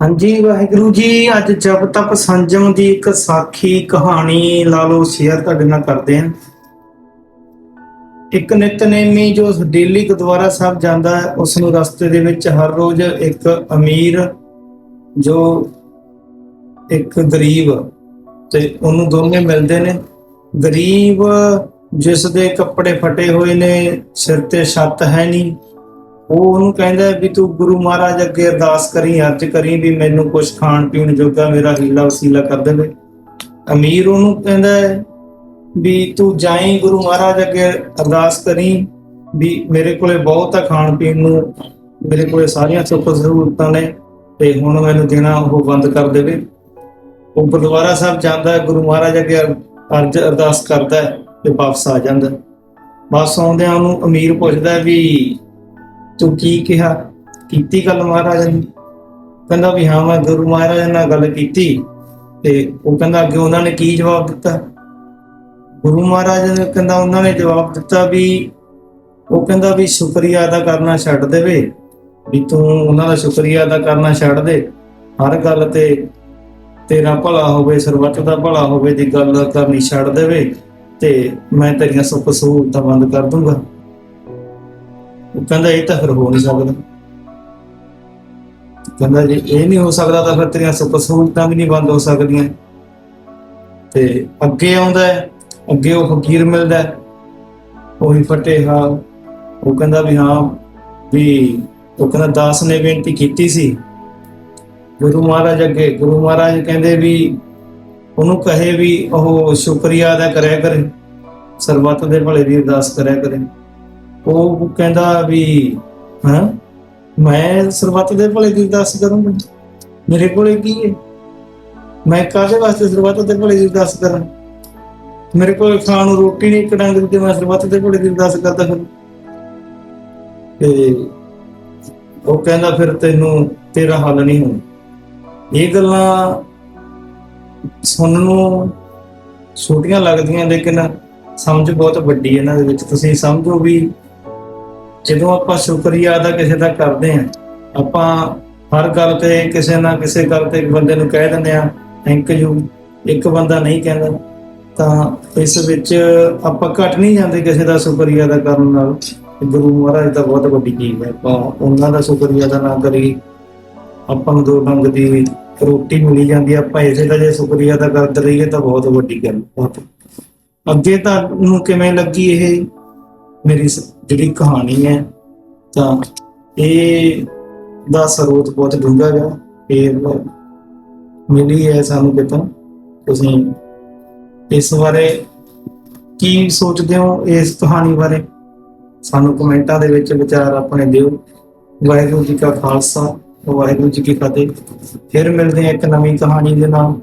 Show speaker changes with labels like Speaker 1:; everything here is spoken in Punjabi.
Speaker 1: ਹਾਂਜੀ, ਵਾਹਿਗੁਰੂ ਜੀ, ਅੱਜ ਜਪ ਤਪ ਸੰਜਮ ਦੀ ਇੱਕ ਸਾਖੀ ਕਹਾਣੀ ਲਾ ਲਓ, ਸ਼ੇਅਰ ਤੁਹਾਡੇ ਨਾਲ ਕਰਦੇ ਹਾਂ। ਇੱਕ ਨਿਤਨੇਮੀ ਜੋ ਡੇਲੀ ਗੁਰਦੁਆਰਾ ਸਾਹਿਬ ਜਾਂਦਾ ਹੈ ਉਸ ਨੂੰ ਰਸਤੇ ਦੇ ਵਿੱਚ ਹਰ ਰੋਜ਼ ਇੱਕ ਅਮੀਰ, ਜੋ ਇੱਕ ਗਰੀਬ ਤੇ ਉਹਨੂੰ ਦੋਨੇ ਮਿਲਦੇ ਨੇ। ਗਰੀਬ ਜਿਸ ਦੇ ਕੱਪੜੇ ਫਟੇ ਹੋਏ ਨੇ, ਸਿਰ ਤੇ ਛੱਤ ਹੈ ਨਹੀਂ ਉਹ ਉਹਨੂੰ ਕਹਿੰਦਾ ਵੀ ਤੂੰ ਗੁਰੂ ਮਹਾਰਾਜ ਅੱਗੇ ਅਰਦਾਸ ਕਰੀ, ਅਰਜ਼ ਕਰੀ ਵੀ ਮੈਨੂੰ ਕੁਝ ਖਾਣ ਪੀਣ ਜੋਗਾ ਮੇਰਾ ਹੀਲਾ ਵਸੀਲਾ ਕਰ ਦੇਵੇ ਅਮੀਰ ਉਹਨੂੰ ਕਹਿੰਦਾ ਵੀ ਤੂੰ ਜਾਈ ਗੁਰੂ ਮਹਾਰਾਜ ਅੱਗੇ ਅਰਦਾਸ ਕਰੀ ਵੀ ਮੇਰੇ ਕੋਲੇ ਬਹੁਤ ਆ ਖਾਣ ਪੀਣ ਨੂੰ, ਮੇਰੇ ਕੋਲੇ ਸਾਰੀਆਂ ਸੁੱਖ ਜ਼ਰੂਰਤਾਂ ਨੇ ਤੇ ਹੁਣ ਮੈਨੂੰ ਦੇਣਾ ਉਹ ਬੰਦ ਕਰ ਦੇਵੇ ਉਹ ਗੁਰਦੁਆਰਾ ਸਾਹਿਬ ਜਾਂਦਾ, ਗੁਰੂ ਮਹਾਰਾਜ ਅੱਗੇ ਅਰਜ ਅਰਦਾਸ ਕਰਦਾ ਤੇ ਵਾਪਸ ਆ ਜਾਂਦਾ ਹੈ। ਵਾਪਸ ਆਉਂਦਿਆਂ ਉਹਨੂੰ ਅਮੀਰ ਪੁੱਛਦਾ ਵੀ ਤੂੰ ਕੀ ਕਿਹਾ? ਕੀਤੀ ਗੱਲ ਮਹਾਰਾਜ ਨੇ। ਕਹਿੰਦਾ ਵੀ ਹਾਂ, ਮੈਂ ਗੁਰੂ ਮਹਾਰਾਜ ਨਾਲ ਗੱਲ ਕੀਤੀ ਤੇ ਉਹ ਕਹਿੰਦਾ ਅੱਗੇ ਉਹਨਾਂ ਨੇ ਕੀ ਜਵਾਬ ਦਿੱਤਾ? ਗੁਰੂ ਮਹਾਰਾਜ ਨੇ ਕਹਿੰਦਾ ਉਹਨਾਂ ਨੇ ਜਵਾਬ ਦਿੱਤਾ ਵੀ ਉਹ ਕਹਿੰਦਾ ਵੀ ਸ਼ੁਕਰੀਆ ਅਦਾ ਕਰਨਾ ਛੱਡ ਦੇਵੇ, ਵੀ ਤੂੰ ਉਹਨਾਂ ਦਾ ਸ਼ੁਕਰੀਆ ਅਦਾ ਕਰਨਾ ਛੱਡ ਦੇ। ਹਰ ਗੱਲ ਤੇ ਤੇਰਾ ਭਲਾ ਹੋਵੇ, ਸਰਬੱਤ ਦਾ ਭਲਾ ਹੋਵੇ ਦੀ ਗੱਲ ਕਰਨੀ ਛੱਡ ਦੇਵੇ ਤੇ ਮੈਂ ਤੇਰੀਆਂ ਸੁੱਖ ਸਹੂਲਤਾਂ ਬੰਦ ਕਰ ਦੂੰਗਾ। ਉਹ ਕਹਿੰਦਾ ਇਹ ਤਾਂ ਫਿਰ ਹੋ ਨਹੀਂ ਸਕਦਾ। ਕਹਿੰਦਾ ਜੇ ਇਹ ਨਹੀਂ ਹੋ ਸਕਦਾ ਤਾਂ ਫਿਰ ਤੇਰੀਆਂ ਸੁੱਖ ਸਹੂਲਤਾਂ ਵੀ ਨਹੀਂ ਬੰਦ ਹੋ ਸਕਦੀਆਂ। ਤੇ ਅੱਗੇ ਆਉਂਦਾ ਹੈ, ਅੱਗੇ ਉਹ ਫਕੀਰ ਮਿਲਦਾ ਹੈ। ਉਹੀ ਫਟੇ ਹਾਲ ਉਹ ਕਹਿੰਦਾ ਵੀ ਹਾਂ, ਵੀ ਉਹ ਕਹਿੰਦਾ ਦਾਸ ਨੇ ਬੇਨਤੀ ਕੀਤੀ ਸੀ। ਗੁਰੂ ਮਹਾਰਾਜ ਅੱਗੇ, ਗੁਰੂ ਮਹਾਰਾਜ ਕਹਿੰਦੇ ਵੀ ਉਹਨੂੰ ਕਹੇ ਵੀ ਉਹ ਸ਼ੁਕਰੀਆ ਅਦਾ ਕਰਿਆ ਕਰੇ, ਸਰਬੱਤ ਦੇ ਭਲੇ ਦੀ ਅਰਦਾਸ ਕਰਿਆ ਕਰੇ। ਉਹ ਕਹਿੰਦਾ ਵੀ, ਹਾਂ? ਮੈਂ ਸਰਬੱਤ ਦੇ ਭਲੇ ਦੀ ਅਰਦਾਸ ਕਰੂੰਗਾ। ਮੇਰੇ ਕੋਲੇ ਕੀ ਹੈ? ਮੈਂ ਕਾਹਦੇ ਵਾਸਤੇ ਸਰਬੱਤ ਦੇ ਭਲੇ ਦੀ ਅਰਦਾਸ ਕਰਾਂ? ਮੇਰੇ ਕੋਲ ਖਾਣ ਨੂੰ ਰੋਟੀ ਨਹੀਂ, ਇੱਕ ਡੰਗ ਦੀ ਮੈਂ ਸਰਬੱਤ ਦੇ ਭਲੇ ਦੀ ਅਰਦਾਸ ਕਰਦਾ ਫਿਰ। ਤੇ ਉਹ ਕਹਿੰਦਾ ਫਿਰ ਤੈਨੂੰ ਤੇਰਾ ਹੱਲ ਨਹੀਂ ਹੋਣਾ। ਇਹ ਗੱਲਾਂ ਸੁਣਨ ਨੂੰ ਛੋਟੀਆਂ ਲੱਗਦੀਆਂ, ਲੇਕਿਨ ਸਮਝ ਬਹੁਤ ਵੱਡੀ ਇਹਨਾਂ ਦੇ ਵਿੱਚ ਤੁਸੀਂ ਸਮਝੋ ਵੀ ਜਦੋਂ ਆਪਾਂ ਸ਼ੁਕਰੀਆ ਅਦਾ ਕਿਸੇ ਦਾ ਕਰਦੇ ਆਂ ਆਪਾਂ ਹਰ ਗੱਲ ਤੇ ਕਿਸੇ ਨਾ ਕਿਸੇ ਗੱਲ ਤੇ ਇੱਕ ਬੰਦੇ ਨੂੰ ਕਹਿ ਦਿੰਦੇ ਆ ਥੈਂਕ ਯੂ ਇੱਕ ਬੰਦਾ ਨਹੀਂ ਕਹਿੰਦਾ, ਤਾਂ ਇਸ ਵਿੱਚ ਆਪਾਂ ਘਟ ਨਹੀਂ ਜਾਂਦੇ ਕਿਸੇ ਦਾ ਸ਼ੁਕਰੀਆ ਅਦਾ ਕਰਨ ਨਾਲ। ਗੁਰੂ ਮਹਾਰਾਜ ਦਾ ਬਹੁਤ ਵੱਡੀ ਚੀਜ਼ ਹੈ, ਆਪਾਂ ਉਹਨਾਂ ਦਾ ਸ਼ੁਕਰੀਆ ਅਦਾ ਨਾ ਕਰੀ ਆਪਾਂ ਨੂੰ ਦੋ ਡੰਗ ਦੀ ਰੋਟੀ ਮਿਲੀ ਜਾਂਦੀ ਆਪਾਂ ਇਸੇ ਦਾ ਜੇ ਸ਼ੁਕਰੀਆ ਅਦਾ ਕਰਦੇ ਰਹੀਏ ਤਾਂ ਬਹੁਤ ਵੱਡੀ ਗੱਲ, ਬਹੁਤ। ਅੱਗੇ ਤੁਹਾਨੂੰ ਕਿਵੇਂ ਲੱਗੀ ਇਹ ਮੇਰੀ ਸ- ਜਿਹੜੀ ਕਹਾਣੀ ਹੈ, ਤਾਂ ਇਹ ਦਾ ਸਰੋਤ ਬਹੁਤ ਡੂੰਘਾ ਹੈ ਇਹ ਮਿਲੀ ਹੈ ਸਾਨੂੰ ਕਿਤੋਂ? ਤੁਸੀਂ ਇਸ ਬਾਰੇ ਕੀ ਸੋਚਦੇ ਹੋ ਇਸ ਕਹਾਣੀ ਬਾਰੇ? ਸਾਨੂੰ ਕਮੈਂਟਾਂ ਦੇ ਵਿੱਚ ਵਿਚਾਰ ਆਪਣੇ ਦਿਓ। ਵਾਹਿਗੁਰੂ ਜੀ ਕਾ ਖਾਲਸਾ, ਵਾਹਿਗੁਰੂ ਜੀ ਕੀ ਫਤਿਹ। ਫਿਰ ਮਿਲਦੇ ਹਾਂ ਇੱਕ ਨਵੀਂ ਕਹਾਣੀ ਦੇ ਨਾਲ।